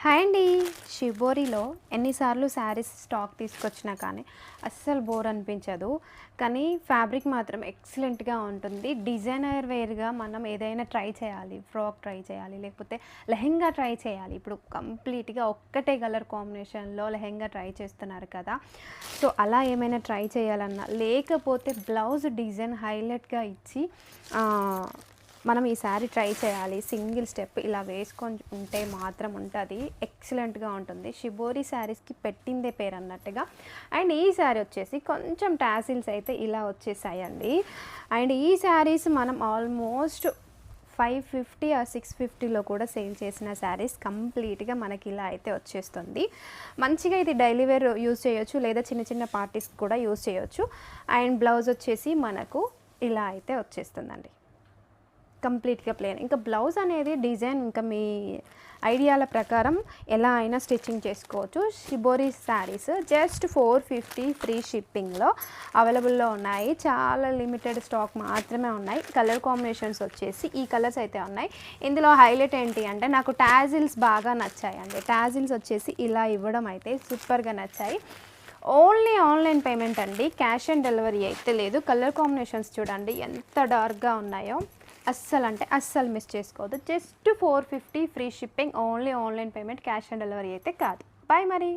Hi అండి. షిబోరిలో ఎన్నిసార్లు saris stock తీసుకొచ్చినా కానీ అస్సలు బోర్ అనిపించదు. కానీ ఫ్యాబ్రిక్ మాత్రం ఎక్సలెంట్గా ఉంటుంది. డిజైనర్ వేర్గా మనం ఏదైనా ట్రై చేయాలి. ఫ్రాక్ ట్రై చేయాలి. లేకపోతే లెహెంగా ట్రై చేయాలి. ఇప్పుడు కంప్లీట్గా ఒక్కటే కలర్ కాంబినేషన్లో లెహెంగా ట్రై చేస్తున్నారు కదా. సో అలా ఏమైనా ట్రై చేయాలన్నా లేకపోతే బ్లౌజ్ డిజైన్ హైలైట్గా ఇచ్చి మనం ఈ ట్రై చేయాలి. సింగిల్ స్టెప్ ఇలా వేసుకొని ఉంటే మాత్రం ఉంటుంది. ఎక్సలెంట్గా ఉంటుంది. షిబోరి శారీస్కి పెట్టిందే పేరు అన్నట్టుగా. అండ్ ఈ శారీ వచ్చేసి కొంచెం టాసిల్స్ అయితే ఇలా వచ్చేసాయండి. అండ్ ఈ శారీస్ మనం ఆల్మోస్ట్ ఫైవ్ ఫిఫ్టీ ఆ సిక్స్ ఫిఫ్టీలో కూడా సేల్ చేసిన శారీస్ కంప్లీట్గా మనకి ఇలా అయితే వచ్చేస్తుంది. మంచిగా ఇది డైలీ వేర్ యూజ్ చేయొచ్చు. లేదా చిన్న చిన్న పార్టీస్ కూడా యూజ్ చేయొచ్చు. అండ్ బ్లౌజ్ వచ్చేసి మనకు ఇలా అయితే వచ్చేస్తుందండి. కంప్లీట్గా ప్లేన్. ఇంకా బ్లౌజ్ అనేది డిజైన్ ఇంకా మీ ఐడియాల ప్రకారం ఎలా అయినా స్టిచ్చింగ్ చేసుకోవచ్చు. Shibori saris just four fifty free షిప్పింగ్లో అవైలబుల్లో ఉన్నాయి. చాలా లిమిటెడ్ స్టాక్ మాత్రమే ఉన్నాయి. కలర్ కాంబినేషన్స్ వచ్చేసి ఈ కలర్స్ అయితే ఉన్నాయి. ఇందులో హైలైట్ ఏంటి అంటే నాకు టాజిల్స్ బాగా నచ్చాయి అండి టాజిల్స్ వచ్చేసి ఇలా ఇవ్వడం అయితే సూపర్గా నచ్చాయి. ఓన్లీ ఆన్లైన్ పేమెంట్ అండి క్యాష్ ఆన్ డెలివరీ అయితే లేదు. కలర్ కాంబినేషన్స్ చూడండి ఎంత డార్క్గా ఉన్నాయో. అస్సలు అంటే అస్సలు మిస్ చేసుకోవద్దు. Just four fifty free shipping only online payment cash on delivery అయితే కాదు. బాయ్ మరి.